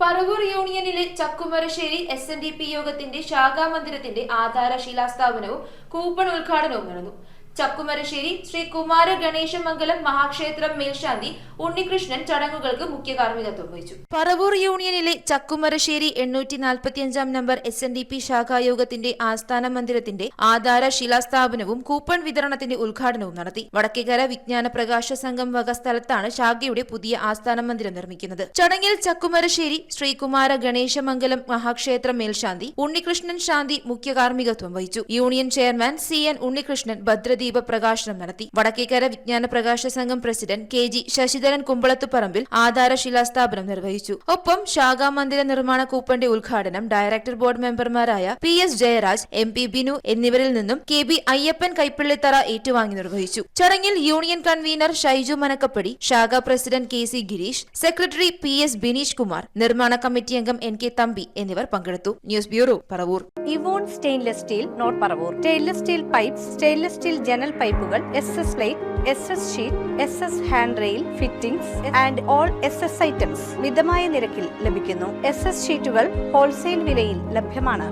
Paravur യൂണിയനിലെ Chakkumarassery S N D P യോഗത്തിന്റെ ശാഖാമന്ദിരത്തിന്റെ ആധാര ശിലാസ്ഥാപനവും കൂപ്പൺ ഉദ്ഘാടനവും നടന്നു. ചക്കുമരശ്ശേരി ശ്രീ കുമാര ഗണേശമംഗലം മഹാക്ഷേത്രം മേൽശാന്തി ഉണ്ണികൃഷ്ണൻ ചടങ്ങുകൾക്ക് മുഖ്യ കാർമ്മികത്വം വഹിച്ചു. പറവൂർ യൂണിയനിലെ ചക്കുമരശ്ശേരി എണ്ണൂറ്റി നാൽപ്പത്തിയഞ്ചാം number S N D P ശാഖായോഗത്തിന്റെ ആസ്ഥാന മന്ദിരത്തിന്റെ ആധാര ശിലാസ്ഥാപനവും കൂപ്പൺ വിതരണത്തിന്റെ ഉദ്ഘാടനവും നടത്തി. വടക്കേക്കര വിജ്ഞാന പ്രകാശ സംഘം വക സ്ഥലത്താണ് ശാഖയുടെ പുതിയ ആസ്ഥാന മന്ദിരം നിർമ്മിക്കുന്നത്. ചടങ്ങിൽ ചക്കുമരശ്ശേരി ശ്രീകുമാര ഗണേശമംഗലം മഹാക്ഷേത്രം മേൽശാന്തി ഉണ്ണികൃഷ്ണൻ ശാന്തി മുഖ്യ കാർമ്മികത്വം വഹിച്ചു. Union chairman C N Unnikrishnan ഭദ്രദീപ പ്രകാശനം നടത്തി. വടക്കേക്കര വിജ്ഞാന പ്രകാശ സംഘം president K G Sasidharan Kumbalathuparambil ആധാര ശിലാസ്ഥാപനം നിർവഹിച്ചു. ഒപ്പം ശാഖാമന്ദിര നിർമ്മാണ കൂപ്പന്റെ ഉദ്ഘാടനം ഡയറക്ടർ ബോർഡ് മെമ്പർമാരായ P S Jayaraj M P Binu എന്നിവരിൽ നിന്നും കെ ബി അയ്യപ്പൻ കൈപ്പള്ളിത്തറ ഏറ്റുവാങ്ങി നിർവഹിച്ചു. ചടങ്ങിൽ യൂണിയൻ കൺവീനർ ഷൈജു മനക്കപ്പടി ശാഖാ president K C Gireesh secretary P S Bineesh Kumar നിർമ്മാണ കമ്മിറ്റി അംഗം എൻ കെ തമ്പി എന്നിവർ പങ്കെടുത്തു. News bureau Paravur. Evon stainless steel north Paravur. Stainless steel pipes stainless steel ജനൽ പൈപ്പുകൾ S S plate S S sheet S S hand rail fittings and all S S items മിതമായ നിരക്കിൽ ലഭിക്കുന്നു. S S ഷീറ്റുകൾ wholesale വിലയിൽ ലഭ്യമാണ്.